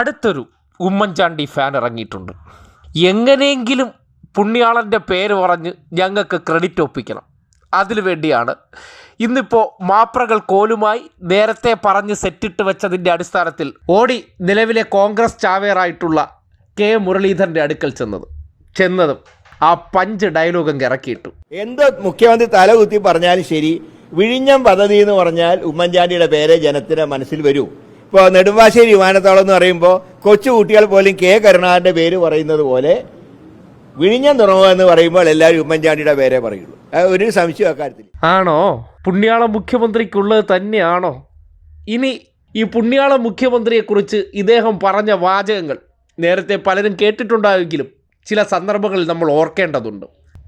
അടുത്തൊരു ഉമ്മൻചാണ്ടി ഫാൻ ഇറങ്ങിയിട്ടുണ്ട്. എങ്ങനെയെങ്കിലും പുണ്യാളന്റെ പേര് പറഞ്ഞ് ഞങ്ങൾക്ക് ക്രെഡിറ്റ് ഒപ്പിക്കണം. അതിനു വേണ്ടിയാണ് ഇന്നിപ്പോൾ മാപ്രകൾ കോലുമായി നേരത്തെ പറഞ്ഞ് സെറ്റിട്ട് വെച്ചതിന്റെ അടിസ്ഥാനത്തിൽ ഓടി നിലവിലെ കോൺഗ്രസ് ചാവേറായിട്ടുള്ള കെ മുരളീധരന്റെ അടുക്കൽ ചെന്നത്. ചെന്നതും ആ പഞ്ച് ഡയലോഗ് ഇറക്കിയിട്ടു. എന്ത് മുഖ്യമന്ത്രി തലകുത്തി പറഞ്ഞാലും ശരി വിഴിഞ്ഞം പദ്ധതി എന്ന് പറഞ്ഞാൽ ഉമ്മൻചാണ്ടിയുടെ പേരെ ജനത്തിന് മനസ്സിൽ വരൂ. ഇപ്പോൾ നെടുമ്പാശ്ശേരി വിമാനത്താവളം എന്ന് പറയുമ്പോൾ കൊച്ചു കുട്ടികൾ പോലും കെ കരുണാകരന്റെ പേര് പറയുന്നത് പോലെ വിഴിഞ്ഞം തുറമുഖം എന്ന് പറയുമ്പോൾ എല്ലാവരും ഉമ്മൻചാണ്ടിയുടെ പേരെ പറയുള്ളൂ. ഒരു സംശയം അക്കാര്യത്തിൽ ആണോ? പുണ്യാള മുഖ്യമന്ത്രിക്കുള്ളത് തന്നെയാണോ? ഇനി ഈ പുണ്യാള മുഖ്യമന്ത്രിയെക്കുറിച്ച് ഇദ്ദേഹം പറഞ്ഞ വാചകങ്ങൾ നേരത്തെ പലരും കേട്ടിട്ടുണ്ടായെങ്കിലും ചില സന്ദർഭങ്ങളിൽ നമ്മൾ ഓർക്കേണ്ടതുണ്ട്.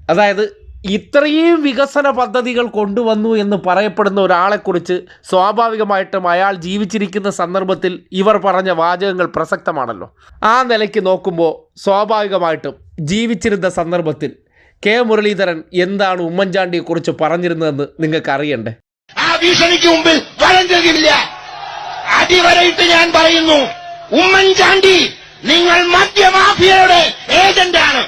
അതായത് ഇത്രയും വികസന പദ്ധതികൾ കൊണ്ടുവന്നു എന്ന് പറയപ്പെടുന്ന ഒരാളെക്കുറിച്ച് സ്വാഭാവികമായിട്ടും അയാൾ ജീവിച്ചിരിക്കുന്ന സന്ദർഭത്തിൽ ഇവർ പറഞ്ഞ വാചകങ്ങൾ പ്രസക്തമാണല്ലോ. ആ നിലയ്ക്ക് നോക്കുമ്പോൾ സ്വാഭാവികമായിട്ടും ജീവിച്ചിരുന്ന സന്ദർഭത്തിൽ കെ മുരളീധരൻ എന്താണ് ഉമ്മൻചാണ്ടിയെക്കുറിച്ച് പറഞ്ഞിരുന്നതെന്ന് നിങ്ങൾക്ക് അറിയണ്ടേ ആ ഭീഷണിക്ക് മുമ്പിൽ വഴങ്ങുകയില്ല അടിവരയിട്ട് ഞാൻ പറയുന്നു ഉമ്മൻചാണ്ടി നിങ്ങൾ മദ്യമാഫിയയുടെ ഏജന്റാണ്.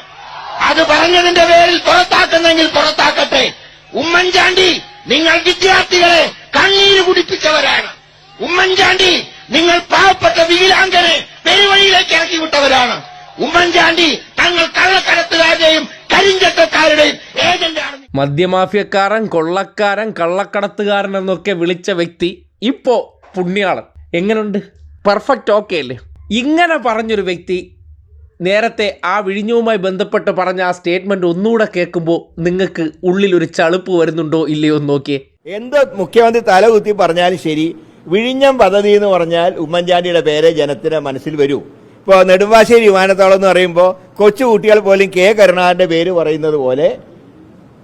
അത് പറഞ്ഞതിന്റെ പേരിൽ പുറത്താക്കുന്നെങ്കിൽ പുറത്താക്കട്ടെ. ഉമ്മൻചാണ്ടി നിങ്ങൾ വിദ്യാർത്ഥികളെ കണ്ണീര് കുടിപ്പിച്ചവരാണ്. ഉമ്മൻചാണ്ടി നിങ്ങൾ പാവപ്പെട്ട വികലാംഗനെ പെരുവഴിയിലേക്ക് ഇറക്കി വിട്ടവരാണ്. ഉമ്മൻചാണ്ടി തങ്ങൾ കള്ളക്കടത്തുകാരുടെയും കരിഞ്ചട്ടക്കാരുടെയും ഏജന്റാണ്. മദ്യമാഫിയക്കാരൻ കൊള്ളക്കാരൻ കള്ളക്കടത്തുകാരൻ എന്നൊക്കെ വിളിച്ച വ്യക്തി ഇപ്പോ പുണ്യാളൻ. എങ്ങനുണ്ട്? പെർഫെക്റ്റ് ഓക്കെ അല്ലേ? ഇങ്ങനെ പറഞ്ഞൊരു വ്യക്തി നേരത്തെ ആ വിഴിഞ്ഞവുമായി ബന്ധപ്പെട്ട് പറഞ്ഞ ആ സ്റ്റേറ്റ്മെന്റ് ഒന്നുകൂടെ കേൾക്കുമ്പോൾ നിങ്ങൾക്ക് ഉള്ളിൽ ഒരു ചളുപ്പ് വരുന്നുണ്ടോ ഇല്ലയോ എന്ന് നോക്കിയേ. എന്ത് മുഖ്യമന്ത്രി തലകുത്തി പറഞ്ഞാലും ശരി വിഴിഞ്ഞം പദ്ധതി എന്ന് പറഞ്ഞാൽ ഉമ്മൻചാണ്ടിയുടെ പേരെ ജനത്തിന് മനസ്സിൽ വരൂ. ഇപ്പോൾ നെടുമ്പാശ്ശേരി വിമാനത്താവളം എന്ന് പറയുമ്പോൾ കൊച്ചു കുട്ടികൾ പോലും കെ കരുണാകരന്റെ പേര് പറയുന്നത് പോലെ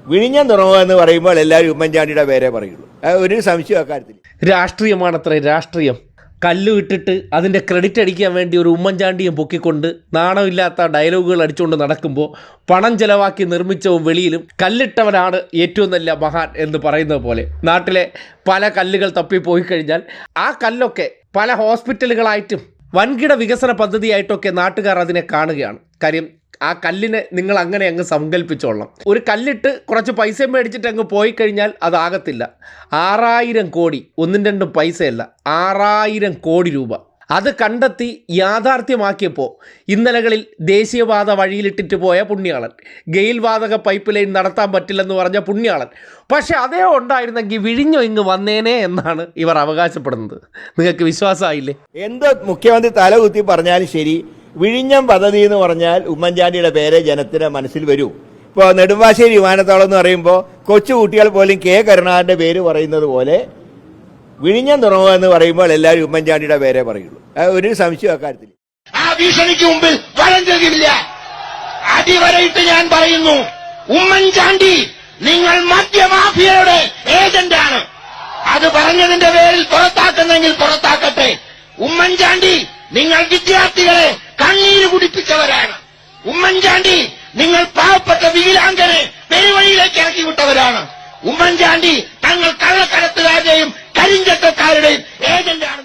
വിഴിഞ്ഞം തുറമുഖം എന്ന് പറയുമ്പോൾ എല്ലാവരും ഉമ്മൻചാണ്ടിയുടെ പേരെ പറയുള്ളൂ. ഒരു സംശയം അക്കാര്യത്തിൽ രാഷ്ട്രീയമാണത്രേ രാഷ്ട്രീയം. കല്ല് ഇട്ടിട്ട് അതിന്റെ ക്രെഡിറ്റ് അടിക്കാൻ വേണ്ടി ഒരു ഉമ്മൻചാണ്ടിയും പൊക്കിക്കൊണ്ട് നാണമില്ലാത്ത ഡയലോഗുകൾ അടിച്ചുകൊണ്ട് നടക്കുമ്പോൾ പണം ചെലവാക്കി നിർമ്മിച്ചവും വെളിയിലും കല്ലിട്ടവനാണ് ഏറ്റവും നല്ല മഹാൻ എന്ന് പറയുന്നത് പോലെ. നാട്ടിലെ പല കല്ലുകൾ തപ്പിപ്പോയി കഴിഞ്ഞാൽ ആ കല്ലൊക്കെ പല ഹോസ്പിറ്റലുകളായിട്ടും വൻകിട വികസന പദ്ധതിയായിട്ടൊക്കെ നാട്ടുകാർ അതിനെ കാണുകയാണ്. കാര്യം ആ കല്ലിനെ നിങ്ങൾ അങ്ങനെ അങ്ങ് സങ്കല്പിച്ചോളണം ഒരു കല്ലിട്ട് കുറച്ച് പൈസ മേടിച്ചിട്ട് അങ്ങ് പോയി കഴിഞ്ഞാൽ അതാകത്തില്ല ആറായിരം കോടി ഒന്നും രണ്ടും പൈസയല്ല ആറായിരം കോടി രൂപ. അത് കണ്ടെത്തി യാഥാർത്ഥ്യമാക്കിയപ്പോൾ ഇന്നലകളിൽ ദേശീയപാത വഴിയിലിട്ടിട്ട് പോയ പുണ്യാളൻ ഗെയിൽ വാതക പൈപ്പ് ലൈൻ നടത്താൻ പറ്റില്ലെന്ന് പറഞ്ഞ പുണ്യാളൻ. പക്ഷെ അതേ ഉണ്ടായിരുന്നെങ്കിൽ വിഴിഞ്ഞോ ഇങ്ങ് വന്നേനെ എന്നാണ് ഇവർ അവകാശപ്പെടുന്നത്. നിങ്ങൾക്ക് വിശ്വാസമായില്ലേ? എന്ത് മുഖ്യമന്ത്രി തലകുത്തി പറഞ്ഞാലും ശരി വിഴിഞ്ഞം പദ്ധതി എന്ന് പറഞ്ഞാൽ ഉമ്മൻചാണ്ടിയുടെ പേരെ ജനത്തിന് മനസ്സിൽ വരൂ. ഇപ്പോൾ നെടുമ്പാശ്ശേരി വിമാനത്താവളം എന്ന് പറയുമ്പോൾ കൊച്ചു കുട്ടികൾ പോലും കെ കരുണാകരന്റെ പേര് പറയുന്നത് പോലെ വിഴിഞ്ഞം തുറമുഖം എന്ന് പറയുമ്പോൾ എല്ലാവരും ഉമ്മൻചാണ്ടിയുടെ പേരെ പറയുള്ളൂ. ഒരു സംശയം അക്കാര്യത്തിൽ. ആ അടിവരയിട്ട് ഞാൻ പറയുന്നു ഉമ്മൻചാണ്ടി നിങ്ങൾ മദ്യമാഫിയയുടെ ഏജന്റാണ്. അത് പറഞ്ഞതിന്റെ പേരിൽ പുറത്താക്കുന്നെങ്കിൽ പുറത്താക്കട്ടെ. ഉമ്മൻചാണ്ടി നിങ്ങൾ വിദ്യാർത്ഥികളെ ഉമ്മൻചാണ്ടി തങ്ങൾ കള്ളക്കടത്തുകാരുടെയും കരിഞ്ചട്ടക്കാരുടെയും ഏജന്റാണ്